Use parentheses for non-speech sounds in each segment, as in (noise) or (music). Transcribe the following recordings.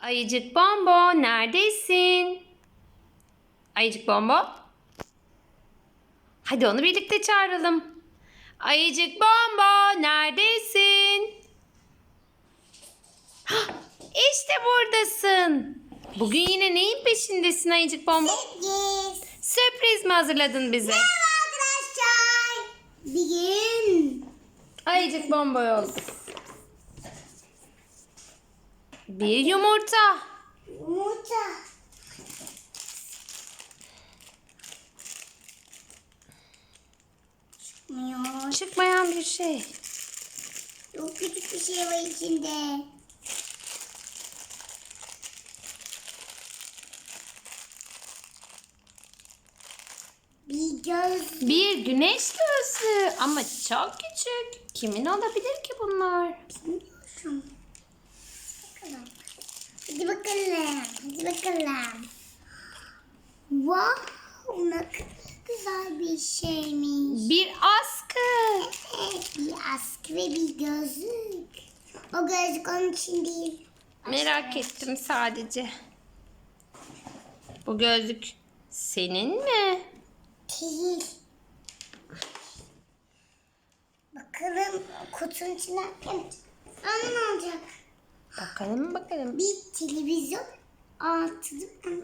Ayıcık Bombo neredesin? Ayıcık Bombo. Hadi onu birlikte çağıralım. Ayıcık Bombo neredesin? İşte buradasın. Bugün yine neyin peşindesin Ayıcık Bombo? Yes. Sürpriz mi hazırladın bize? Merhaba arkadaşlar. Bugün Ayıcık Bombo yolda. Bir yumurta. yumurta. Çıkmıyor. Çıkmayan bir şey. Çok küçük bir şey var içinde. Bir göz. Bir güneş gözlüğü ama çok küçük. Kimin olabilir ki bunlar? Bilmiyorum. Bakalım. Hadi bakalım. Hadi bakalım. Wow, ne güzel bir şeymiş. Bir askı. Evet, bir askı ve bir gözlük. O gözlük onun için değil. Merak ettim sadece. Bu gözlük senin mi? Değil. Bakalım kutunun içinden ne olacak? Bakalım bakalım. Bir televizyon altı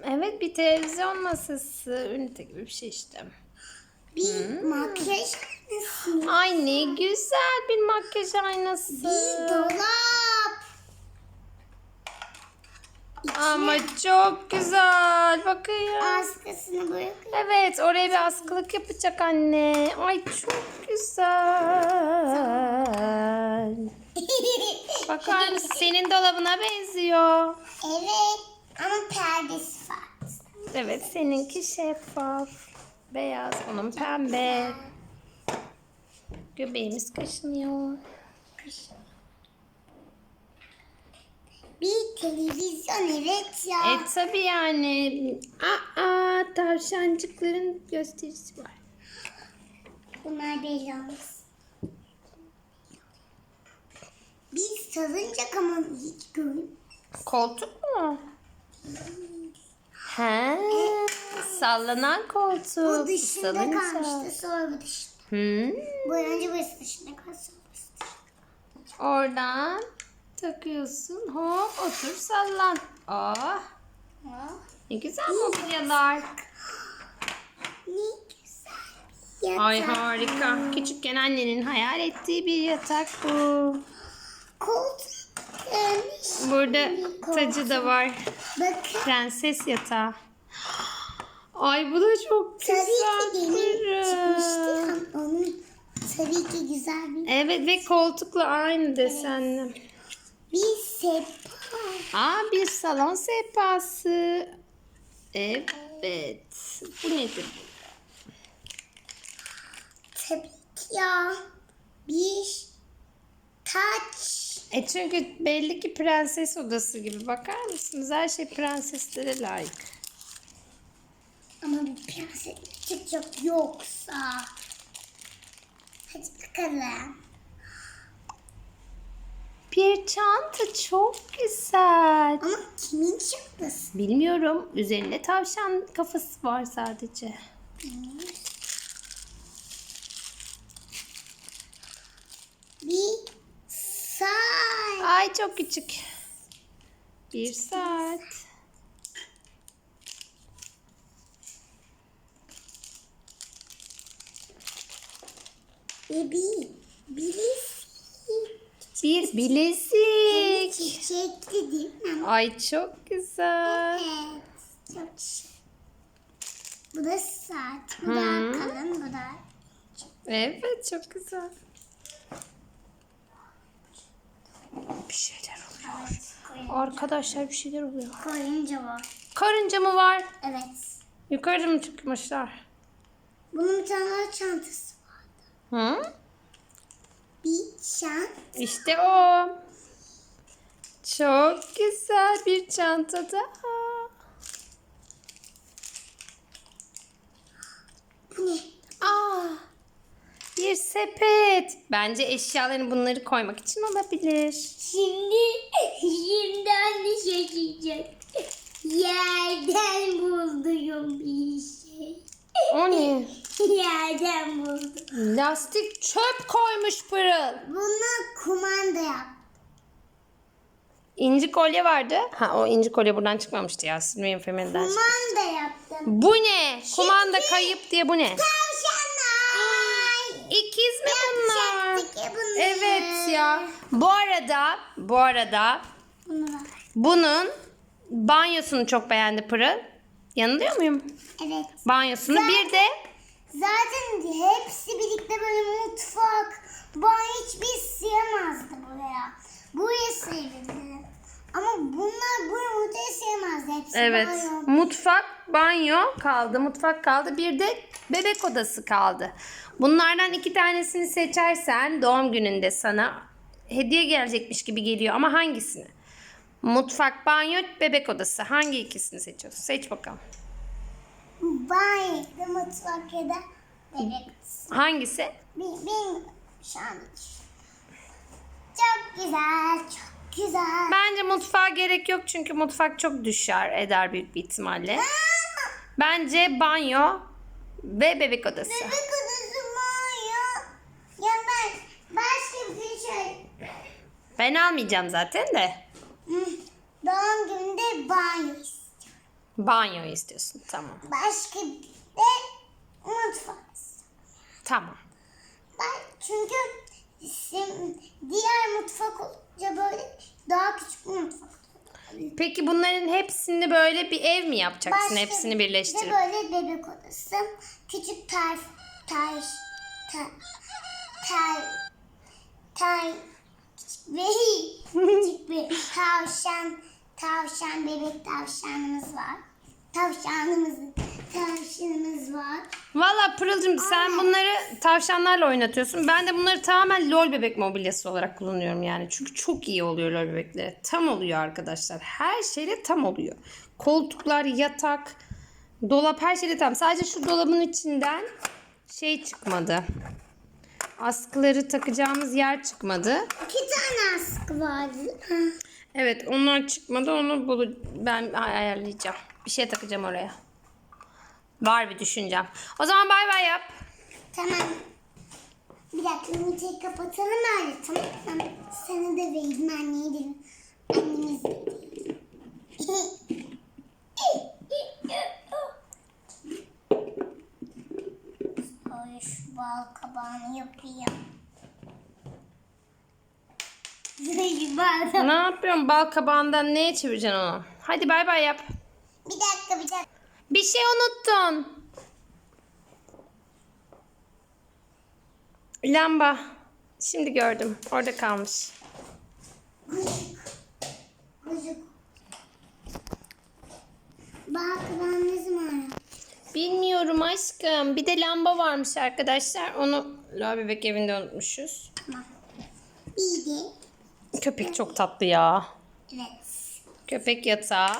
Evet bir televizyon masası. Ünite gibi bir şey işte. bir makyaj aynası. Ay ne güzel bir makyaj aynası. Bir dolap. Ama çok güzel. Bakayım. Askısını bırakın. Evet oraya bir askılık yapacak anne. Ay çok güzel. Bakar mısın? Senin dolabına benziyor. evet ama perdesi farklı. Evet seninki şeffaf. Beyaz onun pembe. Göbeğimiz kaşınıyor. Bir televizyon evet ya. E tabi yani. Aa tavşancıkların gösterisi var. Bunlar belli olmaz. Bir salıncak ama hiç görmedim. Koltuk mu? He, sallanan koltuk. Bu dışında Salıncak. kalmıştı sonra bu dışında. Hmm. Bu önce burası dışında dışında. Oradan takıyorsun. Hop otur sallan. Ah Oh, ne güzel mobilyalar. ne güzel bir yatak. Ay harika. Küçükken annenin hayal ettiği bir yatak bu. Burada tacı da var. Bakın Prenses yatağı. Ay bu da çok güzel. tabii ki yeni çıkmıştı ama onun tabii ki güzel bir, Evet ve koltukla aynı desenli. bir sehpa. Aa bir salon sehpası. Evet. Bu nedir? Tabii ki ya. Bir taç. E çünkü belli ki prenses odası gibi. Bakar mısınız? Her şey prenseslere layık. Ama bir prenses küçük yok yoksa. Hadi bakalım. Bir çanta çok güzel. Ama kimin çantası? Bilmiyorum. Üzerinde tavşan kafası var sadece. Bir saat. Ay çok küçük. Bir saat. Bir bilezik. Bir bilezik. Çiçekli değil mi? Ay çok güzel. Evet. Çok şık. Bu da saat. Bu da kalın. Bu da Evet çok güzel. Şeyler oluyor. Arkadaşlar bir şeyler oluyor. Koyunca bu. Karınca mı var? Evet. Yukarı mı çıkmışlar? Bunun bir tane daha çantası var. Hı? Bir çant. İşte o. Çok güzel bir çanta daha. Bu ne? Aa, bir sepet. Bence eşyalarını bunları koymak için olabilir. Şimdi, şimdi anne şey geçecek. Yerden buldum bir şey. O ne? (laughs) Yerden buldum. Lastik çöp koymuş Pırıl. Bunu kumanda yap. İnci kolye vardı. Ha o inci kolye buradan çıkmamıştı ya. Silmeyin femininden. Kumanda yaptım. Bu ne? Kumanda kayıp diye bu ne? Tavşanlar. İkiz mi bunlar? Ya bunları. Evet ya. Bu arada, bu arada bunun banyosunu çok beğendi Pırıl. Yanılıyor muyum? Evet. Banyosunu bir de Zaten hepsi birlikte böyle mutfak. Banyo hiçbir sığamazdı buraya. Buraya sığabilirdi. Ama bunlar buraya buraya sığamazdı. Hepsi evet banyo. mutfak, banyo kaldı. Mutfak kaldı. Bir de bebek odası kaldı. Bunlardan iki tanesini seçersen doğum gününde sana hediye gelecekmiş gibi geliyor ama hangisini? Mutfak, banyo, bebek odası. Hangi ikisini seçiyorsun? Seç bakalım. Banyo, mutfak ya da bebek odası. Hangisi? Benim şu an çok güzel, çok güzel. Bence mutfağa gerek yok çünkü mutfak çok düşer eder büyük bir ihtimalle. Bence banyo ve bebek odası. Bebek odası banyo. Ya ben başka bir şey Ben almayacağım zaten de. Doğum gününde banyo istiyorum. Banyo istiyorsun. Tamam. Başka bir de mutfak. Tamam. Ben çünkü diğer mutfak olunca böyle daha küçük bir mutfak. Peki bunların hepsini böyle bir ev mi yapacaksın? Başka hepsini bir birleştirip. de böyle bebek odası. Küçük tar tar tar tar tar küçük bir küçük bir tavşan tavşan bebek tavşanımız var. Tavşanımız tavşanımız var. Valla Pırıl'cığım sen bunları tavşanlarla oynatıyorsun. Ben de bunları tamamen lol bebek mobilyası olarak kullanıyorum yani. Çünkü çok iyi oluyor lol bebekleri. Tam oluyor arkadaşlar. Her şeyle tam oluyor. Koltuklar, yatak, dolap her şeyle tam. Sadece şu dolabın içinden şey çıkmadı. Askıları takacağımız yer çıkmadı. İki tane askı vardı. Evet onlar çıkmadı. Onu bulu ben ayarlayacağım. Bir şey takacağım oraya. Var bir düşüncem. O zaman bay bay yap. Tamam. Bir dakika üniteyi kapatalım öyle tamam mı? Sana da vereyim anneye dedim. Annemiz şu bal kabağını yapayım. Kabağı. Ne yapıyorsun? Bal kabağından neye çevireceksin onu? Hadi bay bay yap. Bir dakika bir dakika. Bir şey unuttun. Lamba. Şimdi gördüm. Orada kalmış. Bal kabağını ne zaman? Bilmiyorum aşkım. Bir de lamba varmış arkadaşlar. Onu La Bebek evinde unutmuşuz. Tamam. Bir de. Köpek çok tatlı ya. Evet. Köpek yatağı.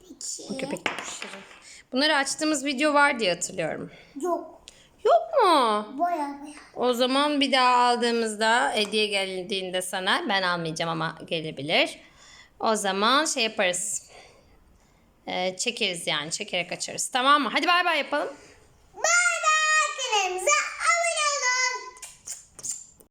Peki. Köpek çok şirin. Bunları açtığımız video var diye hatırlıyorum. Yok. Yok mu? Boya boya. O zaman bir daha aldığımızda hediye geldiğinde sana ben almayacağım ama gelebilir. O zaman şey yaparız. Ee, çekeriz yani çekerek açarız. Tamam mı? Hadi bay bay yapalım. Bay bay kanalımıza